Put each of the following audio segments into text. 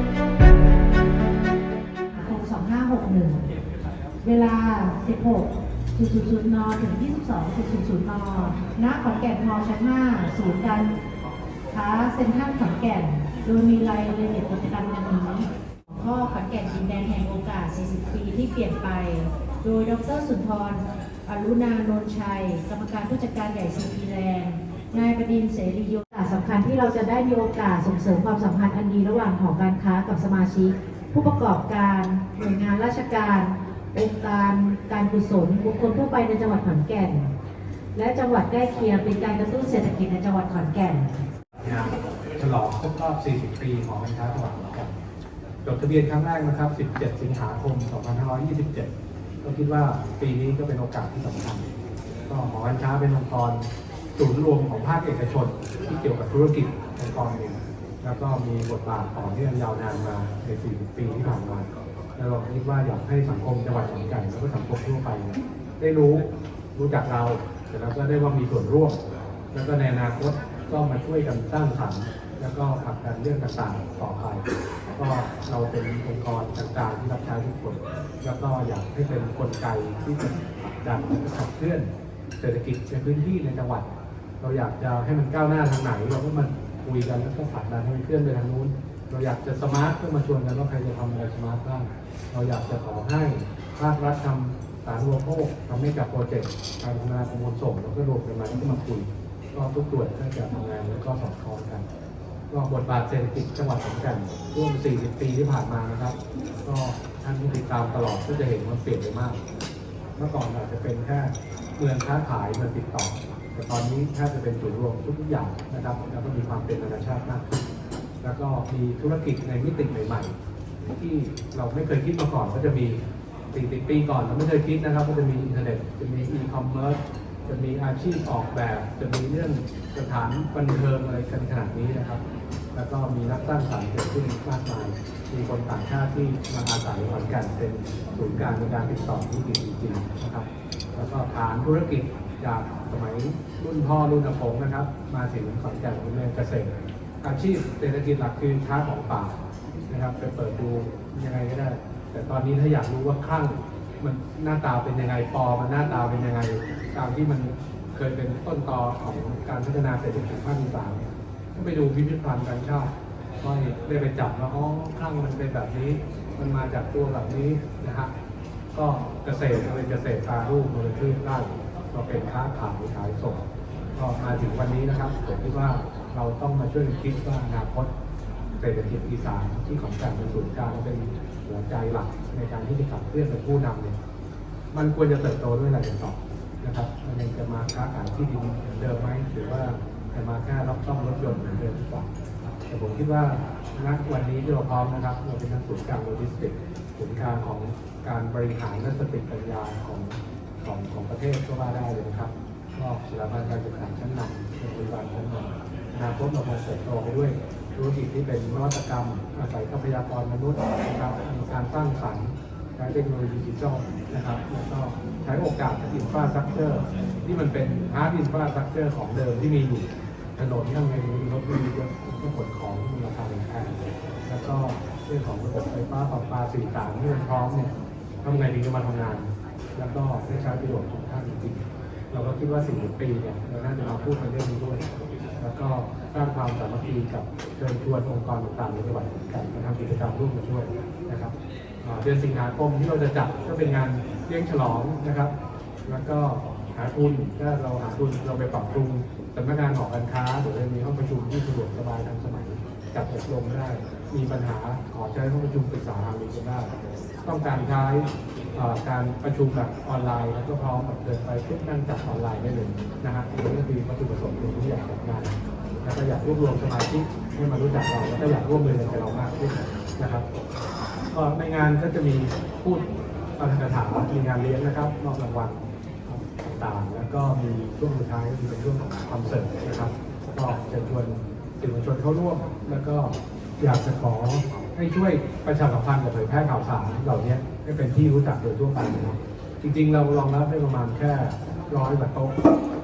2561 เวลา 16 0.0นถึง 22.00นณขอนแก่นมชั้น 5 ศูนย์การค้าเซ็นทรัลขอนแก่น โดยมีรายละเอียดกิจกรรมดังนี้ข้อขอนแก่นดินแดนแห่งโอกาส 40 ปีที่เปลี่ยนไป โดยดรสุนทรอรุณานนท์ชัย กรรมการผู้จัดการใหญ่ซีพีแลนด์ นายประดินเสรีโยกาสสำคัญที่เราจะได้มีโอกาสส่งเสริมความสัมพันธ์อันดีระหว่างหอการค้ากับสมาชิก ผู้ประกอบการหน่วยงานราชการองค์การการกุศลบุคคลทั่วไปในจังหวัดขอนแก่น และจังหวัดใกล้เคียงเป็นการกระตุ้นเศรษฐกิจในจังหวัดขอนแก่นงานฉลองครบรอบ 40 ปีของการค้าจังหวัดขอนแก่นจดทะเบียนครั้งแรกนะครับ 17 สิงหาคม 2527 ก็คิดว่าปีนี้ก็เป็นโอกาสที่สำคัญ ก็หอการค้าเป็นองค์กร ศูนย์รวมของภาคเอกชนที่เกี่ยวกับธุรกิจองค์กรหนึ่งแล้วก็มีบทบาทต่อเนื่องยาวนานมาใน40ปีที่ผ่านมาแล้วเราคิดว่าอยากให้สังคมจังหวัดขอนแก่นแล้วก็สังคมทั่วไปเนี่ยได้รู้รู้จักเราแต่แล้วก็ได้ว่ามีส่วนร่วม แล้วก็ในอนาคตก็มาช่วยกันสร้างสรรค์แล้วก็ผลักดันเรื่องต่างๆต่อไปก็เราเป็นองค์กรต่างๆที่รับใช้ทุกคน แล้วก็อยากให้เป็นกลไกที่จะผลักดันและก็ขับเคลื่อนเศรษฐกิจในพื้นที่ในจังหวัด เราอยากจะให้มันก้าวหน้าทางไหนเราก็มาคุยกันแล้วก็ผลักดันให้มันเคลื่อนไปทางนู้น เราอยากจะสมาร์ทก็มาชวนกันว่าใครจะทำอะไรสมาร์ทบ้างเราอยากจะขอให้ภาครัฐทำสารรวมโภคทำให้กับโปรเจกต์การพัฒนาขบวนส่งเราก็รวมกันมาแล้วก็มาคุยก็ทุกส่วนก็จะทำงานแล้วก็สอดคล้องกันก็บทบาทเศรษฐกิจจังหวัดขอนแก่นร่วม 40 ปีที่ผ่านมานะครับ ก็ท่านที่ติดตามตลอดก็จะเห็นว่าเปลี่ยนไปมาก เมื่อก่อนอาจจะเป็นแค่เมืองค้าขายเมืองติดต่อ แต่ตอนนี้แทบจะเป็นศูนย์รวมทุกอย่างนะครับ แล้วก็มีความเป็นนานาชาติมากขึ้นแล้วก็มีธุรกิจในมิติใหม่ๆ ที่เราไม่เคยคิดมาก่อนก็จะมี40ปีก่อนเราไม่เคยคิดนะครับว่าจะมีอินเทอร์เน็ตจะมีอีคอมเมิร์ซจะมีอาชีพออกแบบ จะมีเรื่องสถานบันเทิงอะไรกันขนาดนี้นะครับ แล้วก็มีนักสร้างสรรค์เกิดขึ้นมากมาย มีคนต่างชาติที่มาอาศัยขอนแก่นเป็นศูนย์กลางในการติดต่อธุรกิจจริงๆนะครับ แล้วก็ฐานธุรกิจ จากสมัยรุ่นพ่อรุ่นอากงนะครับ มาถึงขอนแก่นเป็นเรื่เกษตรอาชีพเศรษฐกิจหลักคือค้าของป่านะครับไปเปิดดูยังไงก็ได้ แต่ตอนนี้ถ้าอยากรู้ว่าข้างมันหน้าตาเป็นยังไงปอมันหน้าตาเป็นยังไงตามที่มันเคยเป็นต้นตอของการพัฒนาเศรษฐกิจภาคอีสานก็ไปดูพิพิธภัณฑ์การชาติก็ได้ไปจับว่าอ๋อข้างมันเป็นแบบนี้ มันมาจากตัวแบบนี้นะฮะก็เกษตรมันเป็นเกษตรตารูปมันเป็นพืชไร่ ก็เป็นค้าขายขายส่งก็มาถึงวันนี้นะครับผมคิดว่าเราต้องมาช่วยคิดว่าอนาคตเศรษฐกิจอีสานที่ขอนแก่นเป็นศูนย์กลางเป็นหัวใจหลักในการที่จะขับเคลื่อนเป็นผู้นำเนี่ยมันควรจะเติบโตด้วยอะไรกันต่อนะครับมันยังจะมาค้าขายที่ดินเหมือนเดิมไหมหรือว่าจะมาแค่รับซ่อมรถยนต์เหมือนเดิมหรือเปล่าแต่ผมคิดว่าณวันนี้ที่เราพร้อมนะครับเราเป็นทั้งศูนย์กลางโลจิสติกส์ศูนย์กลางของการบริหารและสติปัญญาของ ของของประเทศก็ว่าได้เลยนะครับก็สถาบันการศึกษาชั้นนำโรงพยาบาลชั้นนำอนาคตเราคงเติบโตไปด้วยธุรกิจที่เป็นนวัตกรรมอาศัยทรัพยากรมนุษย์นะครับมีการสร้างสรรค์ใช้เทคโนโลยีดิจิทัลนะครับแล้วก็ใช้โอกาสจากอินฟราสตรักเจอร์ที่มันเป็นฮาร์ดอินฟราสตรักเจอร์ของเดิมที่มีอยู่ถนนยังไงมีรถมีเยอะก็ขนของมีราคาแพงแล้วก็เรื่องของระบบไฟฟ้าประปาสื่อสารที่มันพร้อมเนี่ยทำไงถึงจะมาทำงาน แล้วก็ได้ใช้ประโยชน์ทุกท่านจริงๆเราก็คิดว่าสี่ปีเนี่ยเราน่าจะมาพูดในเรื่องนี้ด้วย แล้วก็สร้างความสามัคคีกับเชิญชวนองค์กรต่างๆในจังหวัดกันมาทำกิจกรรมร่วมกันช่วยนะครับเดือนสิงหาคมที่เราจะจัดก็เป็นงานเลี้ยงฉลองนะครับ แล้วก็หาทุนถ้าเราหาทุนเราไปปรับปรุงสำนักงานหอการค้าหรือมีห้องประชุมที่สะดวกสบายทันสมัยจัดอบรมได้ มีปัญหาขอใช้ห้องประชุมปรึกษาหารือกันได้ ต้องการใช้ การประชุมแบบออนไลน์ แล้วก็พร้อมแบบเดินไปขึ้นนั่งจัดออนไลน์ได้เลยนะฮะนนี้ก็คือวัตถุประสงค์ที่อยากจัดงานแล้วก็อยากรวบรวมสมาชิกให้มารู้จักเราแล้วก็อยากร่วมมือกันกับเรามากขึ้นนะครับก็ในงานก็จะมีพูดปาฐกถามีงานเลี้ยงนะครับนอกรางวัลต่างแล้วก็มีช่วงสุดท้ายก็คือเป็นช่วงของคอนเสิร์ตนะครับก็จะชวนสื่อมวลชนเข้าร่วม แล้วก็อยากจะขอให้ช่วยประชาสัมพันธ์กับเผยแพร่ข่าวสารเหล่านี้ ให้เป็นที่รู้จักโดยทั่วไปนะครับจริงๆ เรารองรับได้ประมาณแค่ร้อยกว่าโต๊ะ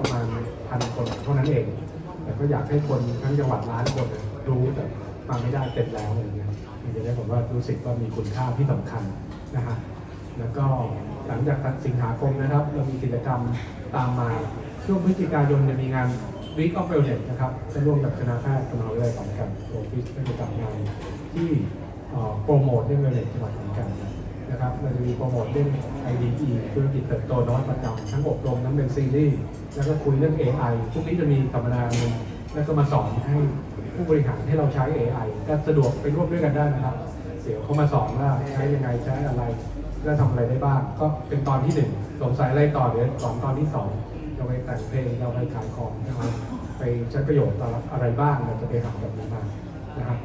ประมาณพันคนเท่านั้นเอง แต่ก็อยากให้คนทั้งจังหวัดล้านคนรู้แต่มาไม่ได้เต็มแล้วอะไรเงี้ยมันจะได้ผมว่ารู้สึกว่ามีคุณค่าที่สำคัญนะฮะแล้วก็หลังจากสิงหาคมนะครับ เรามีกิจกรรมตามมาช่วงพฤศจิกายนจะมีงาน Week of Wellness นะครับจะร่วมกับคณะแพทย์มหาวิทยาลัยขอนแก่นโอฟิสก็จะจัดงานที่โปรโมทเรื่อง Wellness จังหวัดขอนแก่น นะครับเราจะมีโปรโมทเรื่อง IDE ธุรกิจเติบโตนวัตกรรมทั้งอบรมทั้งเป็นซีรีส์แล้วก็คุยเรื่อง AI พรุ่งนี้จะมีสัมมนาหนึ่งแล้วก็มาสอนให้ผู้บริหารให้เราใช้ AI ก็สะดวกไปร่วมด้วยกันได้นะครับเดี๋ยวเขามาสอนว่าใช้ยังไงใช้อะไรและทำอะไรได้บ้าง ก็เป็นตอนที่หนึ่งสงสัยอะไรต่อเดี๋ยวสอนตอนที่สองเราไปแต่งเพลงเราไปขายของนะครับไปใช้ประโยชน์ต่ออะไรบ้างเราจะไปหาแบบนี้มานะครับ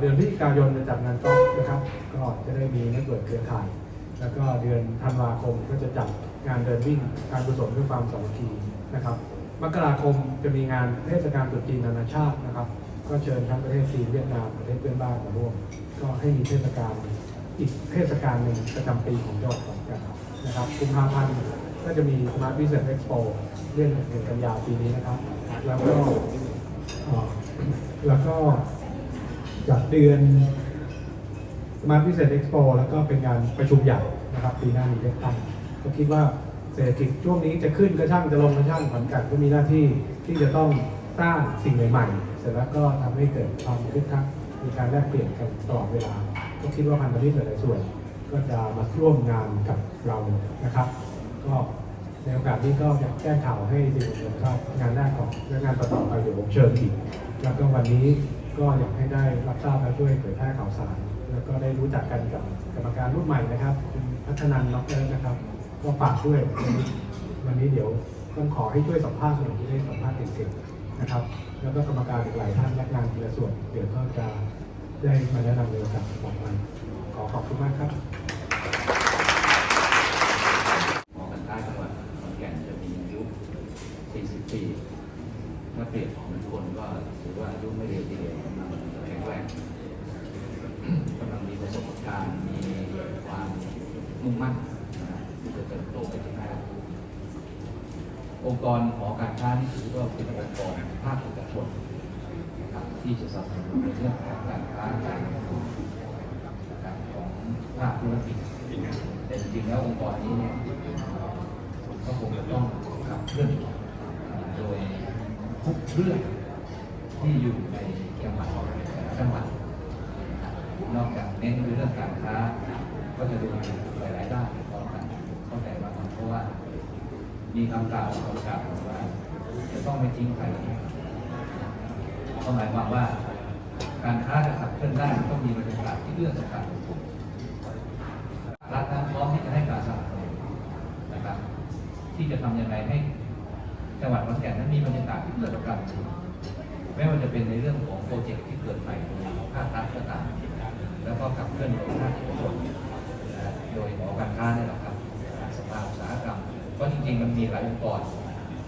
เดือนพฤศจิกายนจะจัดงานกอล์ฟนะครับก็จะได้มีนักเบิดเครือข่าย แล้วก็เดือนธันวาคมก็จะจัดงานเดินวิ่งการกุศลเพื่อความสามัคคีนะครับมกราคมจะมีงานเทศกาลตรุษจีนนานาชาตินะครับ ก็เชิญทั้งประเทศจีนเวียดนามประเทศเพื่อนบ้านมาร่วม ก็ให้มีเทศกาลอีกเทศกาลหนึ่งประจำปีของจังหวัดขอนแก่นนะครับกุมภาพันธ์ก็จะมี Smart Business Expo เรื่องเดือนกันยาปีนี้นะครับ แล้วก็แล้วก็ จากเดือน Smart Business Expo แล้วก็เป็นงานประชุมใหญ่นะครับปีหน้ามีเลือกตั้งก็คิดว่าเศรษฐกิจช่วงนี้จะขึ้นก็ช่างจะลงก็ช่างขอนแก่นก็มีหน้าที่ที่จะต้องสร้างสิ่งใหม่ๆ เสร็จแล้วก็ทำให้เกิดความคึกคักมีการแลกเปลี่ยนกันตลอดเวลา ก็คิดว่าพันธมิตรหลายๆส่วน ก็จะมาร่วมงานกับเรานะครับ ก็ในโอกาสนี้ก็อยากแก้ข่าวให้สื่อมวลชนทราบงานแรกของและงานต่อๆไปเดี๋ยวผมเชิญอีกแล้วก็วันนี้ ก็อยากให้ได้รับทราบและช่วยเผยแพร่ข่าวสาร แล้วก็ได้รู้จักกันกับกรรมการรุ่นใหม่นะครับคุณพัฒนันน็อกเกอร์นะครับก็ฝากด้วยวันนี้เดี๋ยวต้องขอให้ช่วยสัมภาษณ์หน่อยที่ได้สัมภาษณ์เก่งๆนะครับ แล้วก็กรรมการอีกหลายท่านและงานทีละส่วนเดี๋ยวก็จะได้มาแนะนำในโอกาสต่อไปขอขอบคุณมากครับหอการค้าจังหวัดขอนแก่นจะมีอายุ 40 ปี เปรียบของคนก็ถือว่าอายุไม่เร็วทีเดียวกำลังแข็งแรงกำลังมีประสบการณ์มีความมุ่งมั่นที่จะเติบโตไปข้างหน้าองค์กรหอการค้านี่ถือว่าเป็นองค์กรภาคเอกชนนะครับที่จะสนับสนุนในเรื่องของการค้าการลงทุนของภาคธุรกิจแต่จริงๆแล้วองค์กรนี้เนี่ยก็คงจะต้องขับเคลื่อนโดย ทุกเรื่องที่อยู่ในจังหวัดจังหวัดนอกจากเน้นในเรื่องการค้า ก็จะดูหลายๆด้านพร้อมกันเข้าใจว่าเพราะว่า มีคำกล่าวคำกล่าวว่า จะต้องไม่ทิ้งใครก็หมายความว่า การค้าจะขับเคลื่อนได้ต้องมีบรรยากาศที่เอื้อต่อการลงทุนรัฐนั้นพร้อมที่จะให้การสนับสนุนนะครับ ที่จะทำยังไงให้ จังหวัดขอนแก่นนั้นมีบรรยากาศที่เอื้อต่อการลงทุนไม่ว่าจะเป็นในเรื่องของโปรเจกต์ที่เกิดใหม่โดยภาครัฐก็ตามแล้วก็ขับเคลื่อนโดยภาคเอกชนโดยหอการค้านี่แหละครับสภาอุตสาหกรรมเพราะจริงๆมันมีหลายองค์กร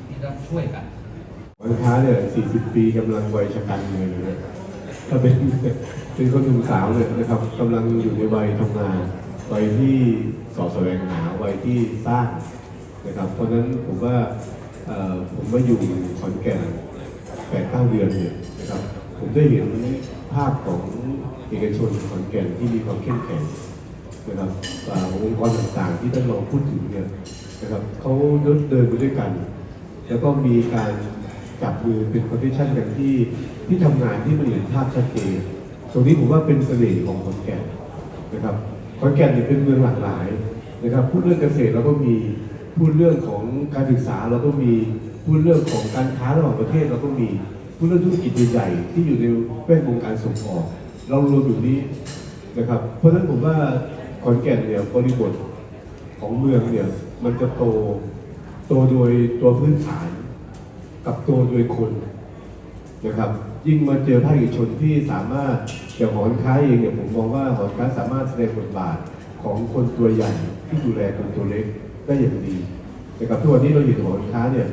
ที่ต้องช่วยกันวันค้าเนี่ย 40 ปีกำลังวัยชะกันเลยนะถ้าเป็นเป็นคนหนุ่มสาวเลยนะครับกำลังอยู่ในวัยทำงานวัยที่สอบแสวงหาวัยที่สร้างนะครับ เพราะฉะนั้นผมว่า ผมมาอยู่ขอนแก่นแปดเก้าเดือนเนี่ยนะครับ ผมได้เห็นภาพของเอกชนขอนแก่นที่มีความเข้มแข็งนะครับองค์กรต่างๆที่ท่านรองพูดถึงเนี่ยนะครับเขาเดินไปด้วยกัน แล้วก็มีการจับมือเป็นคอนดิชันกันที่ที่ทำงานที่มันเห็นภาพชัดเจนตรงนี้ผมว่าเป็นเสน่ห์ของขอนแก่นนะครับขอนแก่นเนี่ยเป็นเมืองหลากหลายนะครับพูดเรื่องเกษตรเราก็มี พูดเรื่องของการศึกษาเราก็มีพูดเรื่องของการค้าระหว่างประเทศเราก็มีพูดเรื่องธุรกิจใหญ่ๆที่อยู่ในแวดวงการส่งออก เรารวมอยู่นี้นะครับ เพราะฉะนั้นผมว่าขอนแก่นเนี่ยบริบทของเมืองเนี่ยมันจะโตโตโดยตัวพื้นฐาน กับโตโดยคนนะครับ ยิ่งมาเจอภาคเอกชนที่สามารถอย่างหอการค้าเองเนี่ยผมมองว่าหอการค้าสามารถแสดงบทบาทของคนตัวใหญ่ที่ดูแลคนตัวเล็ก ได้อย่างดีนะครับทุกวันนี้เราเห็นหอการค้าเนี่ย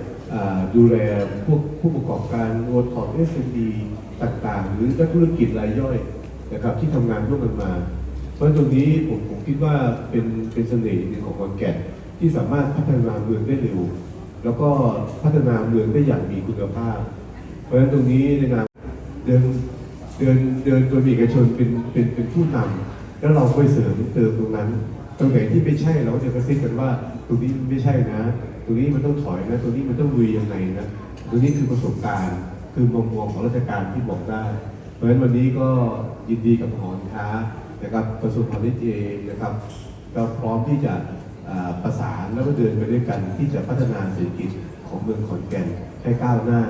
ดูแลพวกผู้ประกอบการโอท็อปเอสเอ็มดีต่างๆ หรือนักธุรกิจรายย่อยนะครับที่ทำงานร่วมกันมา เพราะฉะนั้นตรงนี้ผมผมคิดว่าเป็นเป็นเสน่ห์หนึ่งของขอนแก่นที่สามารถพัฒนาเมืองได้เร็วแล้วก็พัฒนาเมืองได้อย่างมีคุณภาพ เพราะฉะนั้นตรงนี้ในนามเดือนเดินเดินโดยมีเอกชนเป็นเป็นเป็นผู้นำแล้วเราก็ไปเสริมเติมตรงนั้น ตรงไหนที่ไม่ใช่เราก็จะกระซิบกันว่า ตรงนี้ไม่ใช่นะตรงนี้มันต้องถอยนะตรงนี้มันต้องลุยยังไงนะตรงนี้คือประสบการณ์ คือมุมมองของราชการที่บอกได้ เพราะฉะนั้นวันนี้ก็ยินดีกับหอการค้านะครับกระทรวงพาณิชย์เองนะครับเราพร้อมที่จะประสานแล้วก็เดินไปด้วยกันที่จะพัฒนาเศรษฐกิจของเมืองขอนแก่นให้ก้าวหน้า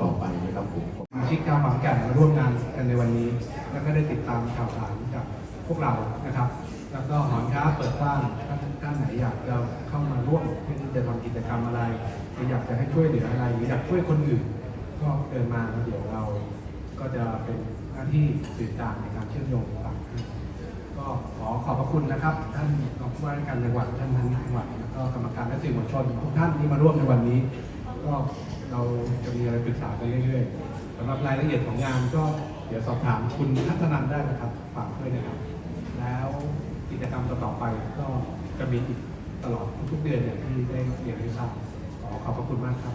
ต่อไปนะครับผมมาชิกชาวขอนแก่นมาร่วมงานกันในวันนี้ แล้วก็ได้ติดตามข่าวสารจาก วกเรานะครับ แล้วก็หอนค้าเปิดบ้านท่านท่านไหนอยากจะเข้ามาร่วมเพื่อที่จะทำกิจกรรมอะไรหรืออยากจะให้ช่วยเหลืออะไรหรืออยากช่วยคนอื่น ก็เดินมาเดี๋ยวเรา ก็จะเป็นหน้าที่สื่อกลางในการเชื่อมโยงต่างก็ขอขอบพระคุณนะครับ ท่านรองผู้ว่าราชการจังหวัดท่านท่านจังหวัดแล้วก็กรรมการและสื่อมวลชนทุกท่านที่มาร่วมในวันนี้ ก็เราจะมีอะไรปรึกษากันเรื่อยๆสำหรับรายละเอียดของงานก็เดี๋ยวสอบถามคุณทัศนันได้นะครับฝากด้วยนะครับ แล้วกิจกรรมต่อๆไปก็จะมีอีกตลอดทุกๆเดือนอย่างที่ได้เรียนให้ทราบขอขอบพระคุณมากครับ